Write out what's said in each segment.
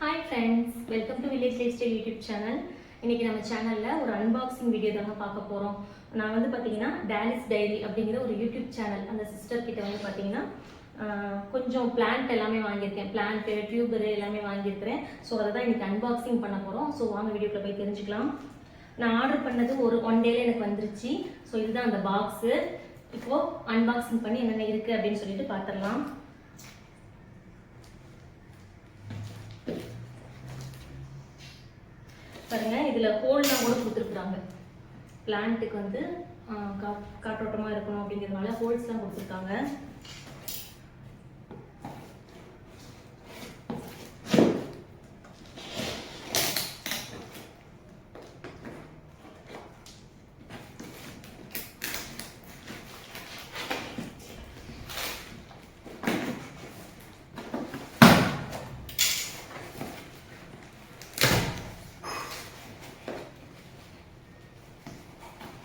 Hi friends welcome to village lifestyle YouTube channel இன்னைக்கு நம்ம சேனலில் ஒரு அன்பாக்சிங் வீடியோ தாங்க பார்க்க போகிறோம் நான் வந்து பார்த்தீங்கன்னா டேலிஸ் டைரி அப்படிங்கிற ஒரு யூடியூப் சேனல் அந்த சிஸ்டர் கிட்ட வந்து பார்த்தீங்கன்னா கொஞ்சம் பிளான்ட் எல்லாமே வாங்கியிருக்கேன். பிளான்ட்டு டியூபரு எல்லாமே வாங்கியிருக்கிறேன். ஸோ அதை தான் இன்னைக்கு அன்பாக்சிங் பண்ண போகிறோம் ஸோ வாங்க வீடியோக்குள்ள போய் தெரிஞ்சுக்கலாம். நான் ஆர்டர் பண்ணது ஒரு ஒன் டேல எனக்கு வந்துருச்சு. ஸோ இதுதான் அந்த பாக்ஸு இப்போது அன்பாக்சிங் பண்ணி என்னென்ன இருக்குது அப்படின்னு சொல்லிட்டு பார்த்துடலாம் பாருங்க இதுல ஹோல்லாம் கூட கொடுத்துருக்குறாங்க. பிளான்ட்டுக்கு வந்து கா- காற்றோட்டமா இருக்கணும் அப்படிங்கிறதுனால ஹோல்ஸ்லாம் கொடுத்துருக்காங்க.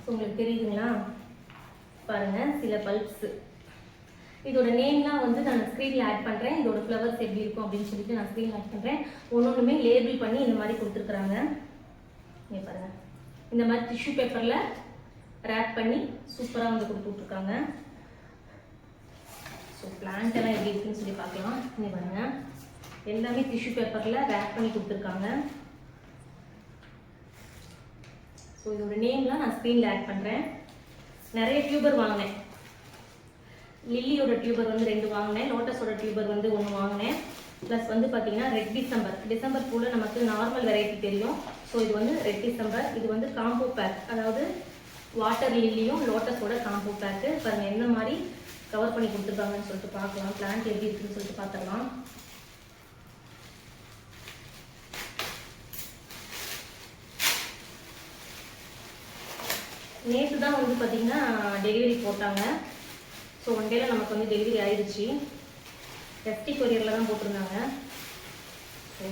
உங்களுக்கு தெரியுதுங்களா? பாருங்கள் சில பல்ப்ஸ் இதோட நேம்லாம் வந்து நான் ஸ்க்ரீனில் ஆட் பண்ணுறேன் இதோட ஃப்ளவர்ஸ் எப்படி இருக்கும் அப்படின்னு சொல்லிட்டு நான் ஸ்க்ரீனில் ஆட் பண்ணுறேன் ஒன்று லேபிள் பண்ணி இந்த மாதிரி கொடுத்துருக்குறாங்க. இங்கே பாருங்கள் இந்த மாதிரி டிஷ்யூ பேப்பரில் ரேப் பண்ணி சூப்பராக வந்து கொடுத்து விட்ருக்காங்க ஸோ பிளான்ட் எல்லாம் எப்படி இருக்குன்னு சொல்லி பார்க்கலாம். இங்கே பாருங்கள் எல்லாமே டிஷ்யூ பேப்பரில் ரேப் பண்ணி கொடுத்துருக்காங்க. ஸோ இதோட நேம்லாம் நான் ஸ்க்ரீனில் ஆட் பண்ணுறேன் நிறைய டியூபர் வாங்கினேன். லில்லியோட டியூபர் வந்து ரெண்டு வாங்கினேன். லோட்டஸோட டியூபர் வந்து ஒன்று வாங்கினேன். ப்ளஸ் வந்து பார்த்தீங்கன்னா ரெட் டிசம்பர் டிசம்பர் பூவில் நமக்கு நார்மல் வெரைட்டி தெரியும். ஸோ இது வந்து ரெட் டிசம்பர் இது வந்து காம்போ பேக் அதாவது வாட்டர் லில்லியும் லோட்டஸோட காம்போ பேக்கு பாருங்க என்ன மாதிரி கவர் பண்ணி கொடுத்துருக்காங்கன்னு சொல்லிட்டு பார்க்கலாம். பிளான்ட் எப்படி இருக்குன்னு சொல்லிட்டு பார்த்துடலாம். நேற்று தான் வந்து பார்த்தீங்கன்னா டெலிவரி போட்டாங்க. ஸோ ஒன் டேல நமக்கு வந்து டெலிவரி ஆயிடுச்சு எஃப்டி கொரியரில் தான் போட்டிருந்தாங்க. ஸோ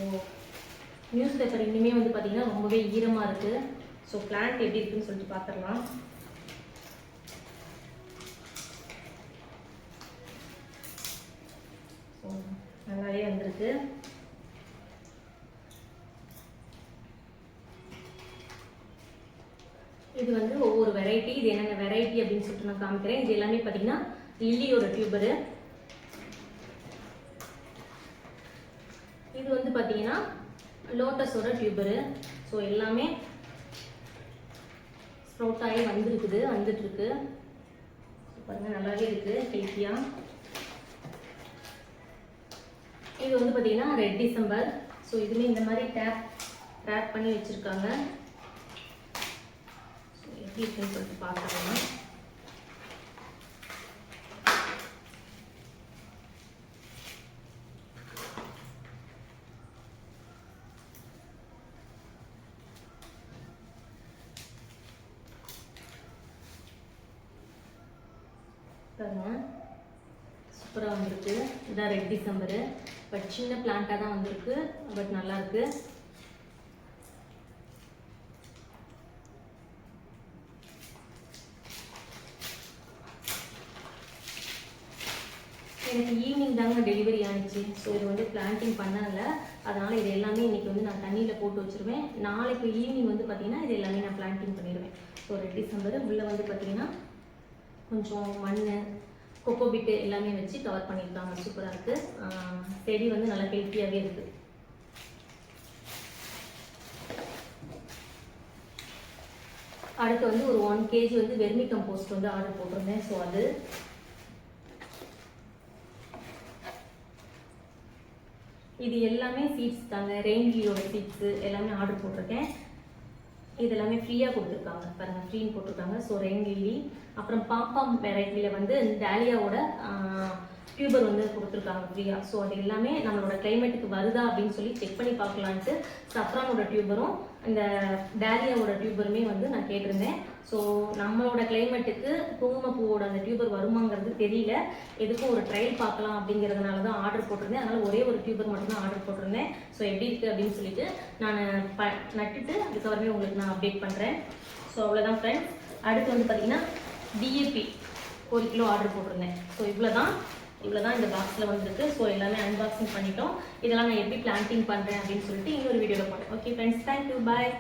நியூஸ் பேப்பர் இன்னுமே வந்து பார்த்திங்கன்னா ரொம்பவே ஈரமாக இருக்குது ஸோ பிளான்ட் எப்படி இருக்குன்னு சொல்லிட்டு பார்த்துடலாம் ஸோ நல்லாவே வந்திருக்கு. இது வந்து ஒவ்வொரு வெரைட்டி இது என்னென்ன வெரைட்டி அப்படின்னு சொல்லிட்டு நான் காமிக்கிறேன். இது எல்லாமே பார்த்தீங்கன்னா லில்லியோட டியூபரு இது வந்து பார்த்தீங்கன்னா லோட்டஸோட டியூபரு ஸோ எல்லாமே ஸ்ப்ரௌட் ஆகி வந்துருக்குது வந்துட்டுருக்கு. பாருங்கள் நல்லாவே இருக்கு ஹெல்த்தியாக இது வந்து பார்த்தீங்கன்னா ரெட் டிசம்பர் ஸோ இதுலேயும் இந்த மாதிரி டேப் ரேப் பண்ணி வச்சிருக்காங்க. எப்படி இருக்குன்னு சொல்லிட்டு பார்க்கலாம் பாருங்க. சூப்பராக வந்திருக்கு. இதான் ரெட் டிசம்பரு பட் சின்ன பிளான்ட்டாக தான் வந்திருக்கு. பட் நல்லாயிருக்கு எனக்கு ஈவினிங் தாங்க டெலிவரி ஆனிச்சு. ஸோ இது வந்து பிளான்டிங் பண்ணல. அதனால் இது எல்லாமே இன்றைக்கி வந்து நான் தண்ணியில் போட்டு வச்சிருவேன். நாளைக்கு ஈவினிங் வந்து பார்த்திங்கன்னா இது எல்லாமே நான் பிளான்டிங் பண்ணிடுவேன். ஸோ ரெட் டிசம்பர் உள்ளே வந்து பார்த்தீங்கன்னா கொஞ்சம் மண் கொக்கோ பிட்டு எல்லாமே வச்சு கவர் பண்ணியிருக்காங்க சூப்பராக இருக்குது செடி வந்து நல்லா ஹெல்த்தியாகவே இருக்குது அடுத்து வந்து ஒரு ஒன் கேஜி வந்து வெர்மி கம்போஸ்ட் வந்து ஆர்டர் போட்டிருந்தேன். ஸோ அது இது எல்லாமே சீட்ஸ் தாங்க. ரெயின்லியோட சீட்ஸு எல்லாமே ஆர்டர் போட்டிருக்கேன். இது எல்லாமே ஃப்ரீயாக கொடுத்துருக்காங்க பாருங்கள் ஃப்ரீன்னு போட்டிருக்காங்க. ஸோ ரெயின் லில்லி அப்புறம் பாப்பாம் வெரைட்டியில் வந்து டேலியாவோட டியூபர் வந்து கொடுத்துருக்காங்க ஃப்ரீயாக ஸோ அது எல்லாமே நம்மளோட கிளைமேட்டுக்கு வருதா அப்படின்னு சொல்லி செக் பண்ணி பார்க்கலான்ட்டு சஃப்ரானோட டியூபரும் இந்த டேலியாவோட டியூபருமே வந்து நான் கேட்டிருந்தேன். ஸோ நம்மளோட கிளைமேட்டுக்கு குங்குமப்பூவோட அந்த டியூபர் வருமாங்கிறது தெரியல. எதுக்கும் ஒரு ட்ரையல் பார்க்கலாம் அப்படிங்கிறதுனால தான் ஆர்டர் போட்டிருந்தேன். அதனால் ஒரே ஒரு டியூபர் மட்டும்தான் ஆர்டர் போட்டிருந்தேன். ஸோ எப்படி இருக்குது அப்படின்னு சொல்லிட்டு நான் ப நட்டுட்டு அதுக்கப்புறமே உங்களுக்கு நான் அப்டேட் பண்ணுறேன் ஸோ அவ்வளோதான் ஃப்ரெண்ட்ஸ் அடுத்து வந்து பார்த்தீங்கன்னா டிஏபி ஒரு கிலோ ஆர்டர் போட்டிருந்தேன். ஸோ இவ்வளோ தான் இவ்வளோ தான் இந்த பாக்ஸில் வந்திருக்கு. ஸோ எல்லாமே அன்பாக்சிங் பண்ணிட்டோம். இதெல்லாம் நான் எப்படி பிளான்டிங் பண்ணுறேன் அப்படின்னு சொல்லிட்டு இன்னொரு வீடியோவில் போட்டேன். Okay friends thank you bye